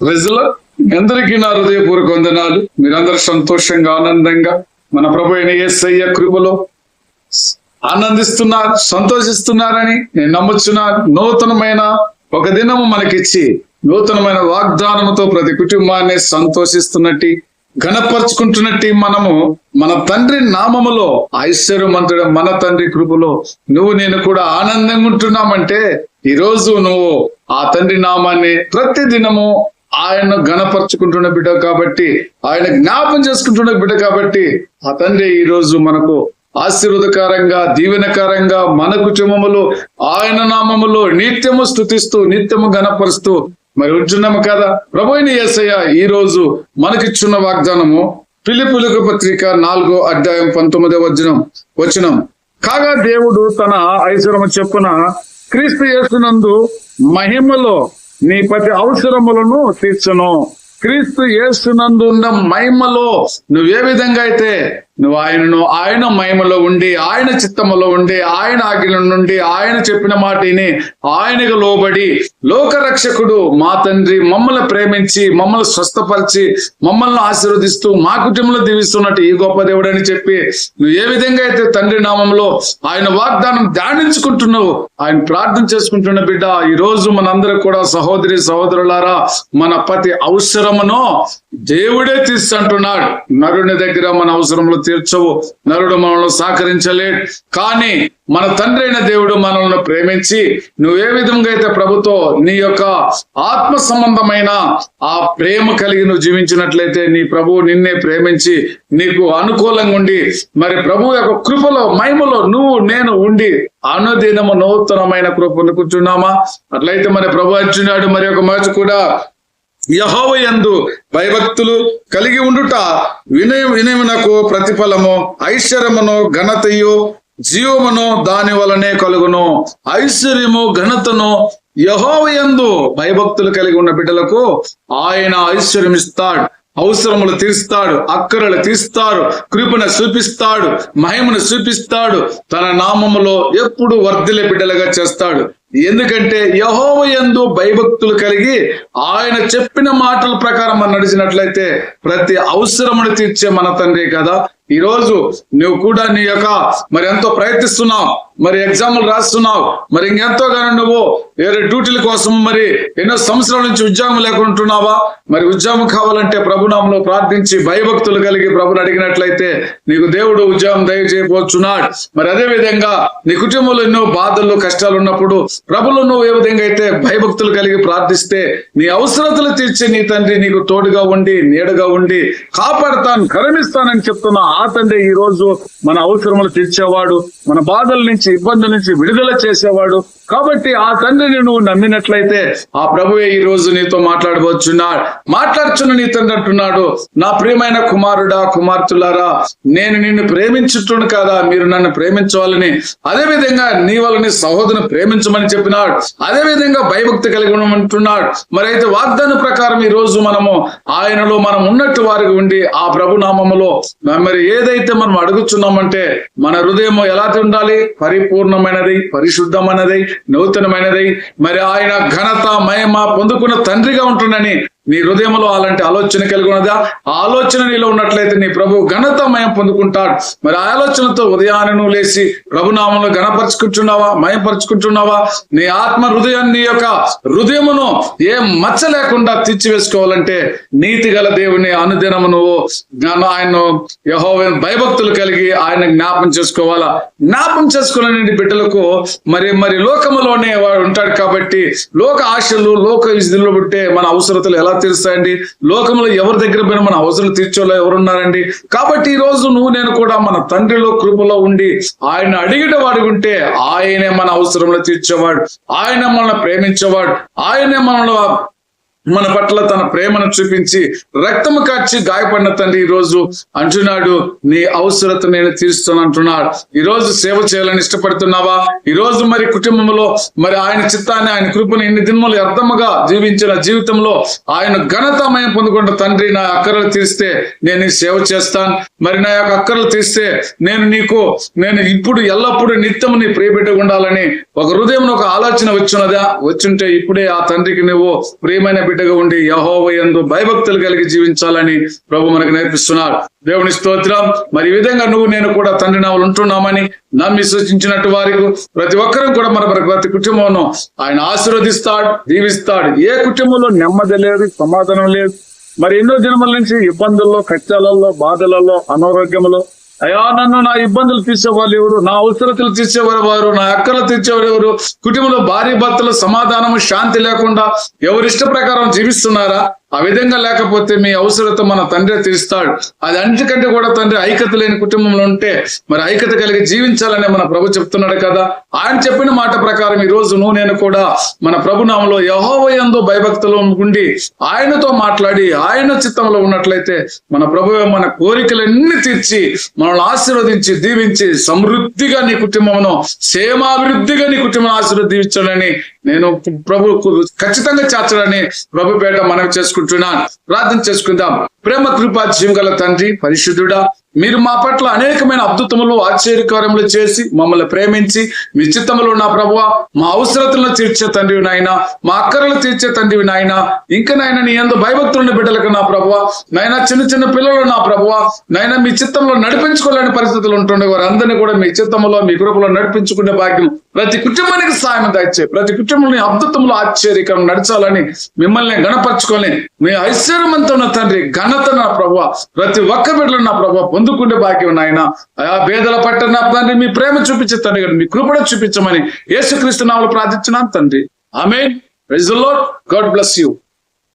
ప్రజలు అందరికీ నా హృదయపూర్వక వందనాలు. మీరందరూ సంతోషంగా ఆనందంగా మన ప్రభు అయిన యేసయ్య కృపలో ఆనందిస్తున్నారు సంతోషిస్తున్నారని నేను నమ్ముచున్నాను నూతనమైన ఒక దినము మనకిచ్చి నూతనమైన వాగ్దానముతో ప్రతి కుటుంబాన్ని సంతోషిస్తున్నట్టు ఘనపరుచుకుంటున్నట్టు మనము మన తండ్రి నామములో ఐశ్వర్యమంతుడ మన తండ్రి కృపలో నువ్వు నేను కూడా ఆనందంగా ఉంటున్నామంటే ఈ రోజు నువ్వు ఆ తండ్రి నామాన్ని ప్రతి దినము ఆయన ఘనపరుచుకుంటున్న బిడ్డ కాబట్టి ఆయన జ్ఞాపం చేసుకుంటున్న బిడ్డ కాబట్టి ఆ తండ్రి ఈ రోజు మనకు ఆశీర్వదకరంగా దీవెనకరంగా మన కుటుంబములో ఆయన నామములో నిత్యము స్థుతిస్తూ నిత్యము గణపరుస్తూ మరి ఉంటున్నాము కదా? ప్రభుని యేసయ్య ఈ రోజు మనకిచ్చున్న వాగ్దానము పిలిపులకు పత్రిక నాలుగో అధ్యాయం పంతొమ్మిదో వచనం వచనం. కాగా దేవుడు తన ఐశ్వర్యము చెప్పున క్రీస్తు యేసునందు మహిమలో నీ ప్రతి అవసరములను తీర్చును. క్రీస్తు యేసునందు ఉన్న మహిమలో నువ్వు ఏ విధంగా అయితే నువ్వు ఆయనను ఆయన మహిమలో ఉండి ఆయన చిత్తములో ఉండి ఆయన ఆజ్ఞల నుండి ఆయన చెప్పిన మాటిని ఆయనకు లోబడి లోకరక్షకుడు మా తండ్రి మమ్మల్ని ప్రేమించి మమ్మల్ని స్వస్థపరిచి మమ్మల్ని ఆశీర్వదిస్తూ మా కుటుంబంలో దీవిస్తున్నట్టు ఈ గొప్ప దేవుడు అని చెప్పి నువ్వు ఏ విధంగా అయితే తండ్రి నామంలో ఆయన వాగ్దానం ధ్యానించుకుంటున్నావు ఆయన ప్రార్థన చేసుకుంటున్న బిడ్డ ఈ రోజు మనందరూ కూడా సహోదరి సహోదరులారా మన ప్రతి అవసరమును దేవుడే తీస్తుంటున్నాడు నరుని దగ్గర మన అవసరంలో తీర్చవు. నరుడు మనల్ని సహకరించలేడు. కానీ మన తండ్రి అయిన దేవుడు మనల్ని ప్రేమించి నువ్వు ఏ విధంగా అయితే ప్రభుతో నీ యొక్క ఆత్మ సంబంధమైన ఆ ప్రేమ కలిగి నువ్వు జీవించినట్లయితే నీ ప్రభు నిన్నే ప్రేమించి నీకు అనుకూలంగా ఉండి మరి ప్రభు యొక్క కృపలో మహిమలో నువ్వు నేను ఉండి అనుదినము నూతనమైన కృపను కూర్చున్నామా? అట్లయితే మరి ప్రభు అర్జునాడు మరి ఒక మాట కూడా యహోవయందు భయభక్తులు కలిగి ఉండుట వినయ వినయమునకు ప్రతిఫలము. ఐశ్వర్యమును ఘనతయు జీవమును దాని వలనే కలుగును. ఐశ్వర్యము ఘనతను యహోవయందు భయభక్తులు కలిగి ఉన్న బిడ్డలకు ఆయన ఐశ్వర్యం ఇస్తాడు అవసరములు తీరుస్తాడు అక్కరలు తీస్తాడు కృపను చూపిస్తాడు మహిమను చూపిస్తాడు తన నామములో ఎప్పుడు వర్ధిలే బిడ్డలుగా చేస్తాడు. ఎందుకంటే యహోవ యందు భయభక్తులు కలిగి ఆయన చెప్పిన మాటల ప్రకారం మనం నడిచినట్లయితే ప్రతి అవసరమును తీర్చే మన తండ్రి కదా. ఈ రోజు నువ్వు కూడా నీ యొక్క మరి ఎంతో ప్రయత్నిస్తున్నావు మరి ఎగ్జామ్లు రాస్తున్నావు మరి ఇంకెంతో కానీ నువ్వు వేరే డ్యూటీల కోసం మరి ఎన్నో సంవత్సరాల నుంచి ఉద్యోగం లేకుంటున్నావా? మరి ఉద్యోగం కావాలంటే ప్రభునామంలో ప్రార్థించి భయభక్తులు కలిగి ప్రభుని అడిగినట్లయితే నీకు దేవుడు ఉద్యోగం దయచేయబోచున్నాడు. మరి అదే విధంగా నీ కుటుంబంలో ఎన్నో బాధలు కష్టాలు ఉన్నప్పుడు ప్రభులు నువ్వు ఏ విధంగా అయితే భయభక్తులు కలిగి ప్రార్థిస్తే నీ అవసరతలు తీర్చి నీ తండ్రి నీకు తోడుగా ఉండి నీడగా ఉండి కాపాడుతాను కరమిస్తానని చెప్తున్నా. ఆ తండ్రి ఈ రోజు మన అవసరములు తీర్చేవాడు మన బాధల నుంచి ఇబ్బందుల నుంచి విడుదల చేసేవాడు. కాబట్టి ఆ తండ్రిని నువ్వు నమ్మినట్లయితే ఆ ప్రభువే ఈ రోజు నీతో మాట్లాడబోచున్నాడు మాట్లాడుచున్న నీ తండ్రి అంటున్నాడు నా ప్రియమైన కుమారుడా కుమార్తెలారా నేను నిన్ను ప్రేమించుట్టును కదా? మీరు నన్ను ప్రేమించవాలని. అదే విధంగా నీ వలని సహోదరుని ప్రేమించమని చెప్పినాడు. అదే విధంగా భయభక్తి కలిగి ఉండమంటున్నాడు. మరి అయితే వాగ్దాన ప్రకారం ఈ రోజు మనము ఆయనలో మనం ఉన్నట్టు వారికి ఉండి ఆ ప్రభు నామములో మరి ఏదైతే మనం అడుగుచున్నామంటే మన హృదయం ఎలా ఉండాలి? పరిపూర్ణమైనది పరిశుద్ధమైనది నూతనమైనది మరి ఆయన ఘనత మహిమ పొందుకున్న తండ్రిగా ఉంటుండని నీ హృదయంలో అలాంటి ఆలోచన కలిగి ఉన్నదా? ఆలోచన నీలో ఉన్నట్లయితే నీ ప్రభు ఘనతమయం పొందుకుంటాడు. మరి ఆ ఆలోచనతో ఉదయాన్ని లేచి ప్రభునామంలో ఘనపరుచుకుంటున్నావా? మయంపరుచుకుంటున్నావా? నీ ఆత్మ హృదయాన్ని నీ యొక్క హృదయమును ఏ మచ్చ లేకుండా తీర్చివేసుకోవాలంటే నీతి గల దేవుని అనుదినము నువ్వు ఆయన యహో భయభక్తులు కలిగి ఆయన జ్ఞాపం చేసుకోవాలా? జ్ఞాపం చేసుకునే బిడ్డలకు మరి మరి లోకములోనే వాడు ఉంటాడు కాబట్టి లోక ఆశలు లోక విధులు ఉంటే మన అవసరతలు ఎలా తీరుస్తాయండి లోకంలో ఎవరి దగ్గర పోయినా మన అవసరం తీర్చోలో ఎవరున్నారండి? కాబట్టి ఈ రోజు నువ్వు నేను కూడా మన తండ్రిలో కృపలో ఉండి ఆయన అడిగిన వాడి ఉంటే ఆయనే మన అవసరంలో తీర్చేవాడు. ఆయన మనల్ని ప్రేమించేవాడు. ఆయనే మనలో మన పట్ల తన ప్రేమను చూపించి రక్తము కార్చి గాయపడిన తండ్రి ఈ రోజు అంటున్నాడు నీ అవసరత నేను తీరుస్తాను అంటున్నాడు. ఈ రోజు సేవ చేయాలని ఇష్టపడుతున్నావా? ఈ రోజు మరి కుటుంబంలో మరి ఆయన చిత్తాన్ని ఆయన కృపను ఇన్ని దినములు అర్థముగా జీవించిన జీవితంలో ఆయన ఘనతమయం పొందుకుంటున్న తండ్రి నా అక్కరలు తీస్తే నేను నీ సేవ చేస్తాను. మరి నా యొక్క అక్కరలు తీస్తే నేను నీకు నేను ఇప్పుడు ఎల్లప్పుడూ నిత్యము నీ ప్రియబిడ్డ ఉండాలని ఒక హృదయం ఒక ఆలోచన వచ్చినదా వచ్చుంటే ఇప్పుడే ఆ తండ్రికి నువ్వు ప్రియమైన బిడ్డగా ఉండి యహోవ యందు భయభక్తులు కలిగి జీవించాలని ప్రభు మనకు నేర్పిస్తున్నాడు. దేవుని స్తోత్రం. మరి ఈ విధంగా నువ్వు నేను కూడా తండ్రి నావలు ఉంటున్నామని నమ్మి సూచించినట్టు వారికి ప్రతి ఒక్కరూ కూడా మన ప్రతి కుటుంబంలో ఆయన ఆశీర్వదిస్తాడు దీవిస్తాడు. ఏ కుటుంబంలో నెమ్మది లేదు సమాధానం లేదు మరి ఎన్నో దినముల నుంచి ఇబ్బందుల్లో కష్టాలలో బాధలలో అనారోగ్యంలో అయ్యా నన్ను నా ఇబ్బందులు తీసేవాళ్ళు ఎవరు? నా అవసరతలు తీర్చేవారు వారు నా అక్కలు తీర్చేవారు ఎవరు? కుటుంబంలో భార్య భర్తలు సమాధానము శాంతి లేకుండా ఎవరి ఇష్ట ప్రకారం జీవిస్తున్నారా? ఆ విధంగా లేకపోతే మీ అవసరత మన తండ్రి తీరుస్తాడు. అది అన్నిటికంటే కూడా తండ్రి ఐక్యత లేని కుటుంబంలో ఉంటే మరి ఐక్యత కలిగి జీవించాలని మన ప్రభు చెప్తున్నాడు కదా. ఆయన చెప్పిన మాట ప్రకారం ఈ రోజు నువ్వు నేను కూడా మన ప్రభునామంలో యహోవయందు భయభక్తులు ఉండి ఆయనతో మాట్లాడి ఆయన చిత్తంలో ఉన్నట్లయితే మన ప్రభు మన కోరికలన్నీ తీర్చి మనల్ని ఆశీర్వదించి దీవించి సమృద్ధిగా నీ కుటుంబమును క్షేమాభివృద్ధిగా నీ కుటుంబం ఆశీర్వదించాలని నేను ప్రభు ఖచ్చితంగా చేర్చాలని ప్రభు పేట మనవి చేసుకుంటున్నాను. ప్రార్థన చేసుకుందాం. ప్రేమ కృపా జీవగల తండ్రి పరిశుద్ధుడా మీరు మా పట్ల అనేకమైన అద్భుతములు ఆశ్చర్యకార్యములు చేసి మమ్మల్ని ప్రేమించి మీ చిత్తములు నా ప్రభువ మా అవసరతలను తీర్చే తండ్రివి నాయన మా అక్కరలు తీర్చే తండ్రివి నాయన ఇంకా నాయన నీ ఎందు భయభక్తున్న బిడ్డలకు నా ప్రభువ నాయన చిన్న చిన్న పిల్లలు నా ప్రభువ నాయన మీ చిత్తంలో నడిపించుకోలేని పరిస్థితులు ఉంటుండే వారందరినీ కూడా మీ చిత్తంలో మీ కృపలో నడిపించుకునే భాగ్యం ప్రతి కుటుంబానికి సాయం దాచే ప్రతి కుటుంబం కుటుంబంలో అద్భుతంలో ఆశ్చర్యకరం నడచాలని మిమ్మల్ని గణపరచుకొని మీ ఐశ్వర్యవంతమైన తండ్రి ఘనత నా ప్రభు ప్రతి ఒక్క బిడ్డలు నా ప్రభు పొందుకుంటే భాగ్యం నాయన. ఆ భేదల పట్ల నా తండ్రి మీ ప్రేమ చూపించే తండ్రి గారు మీ కృపణ చూపించమని యేసుక్రీస్తు నామలు ప్రార్థించున్నాను తండ్రి. Amen praise lord god bless you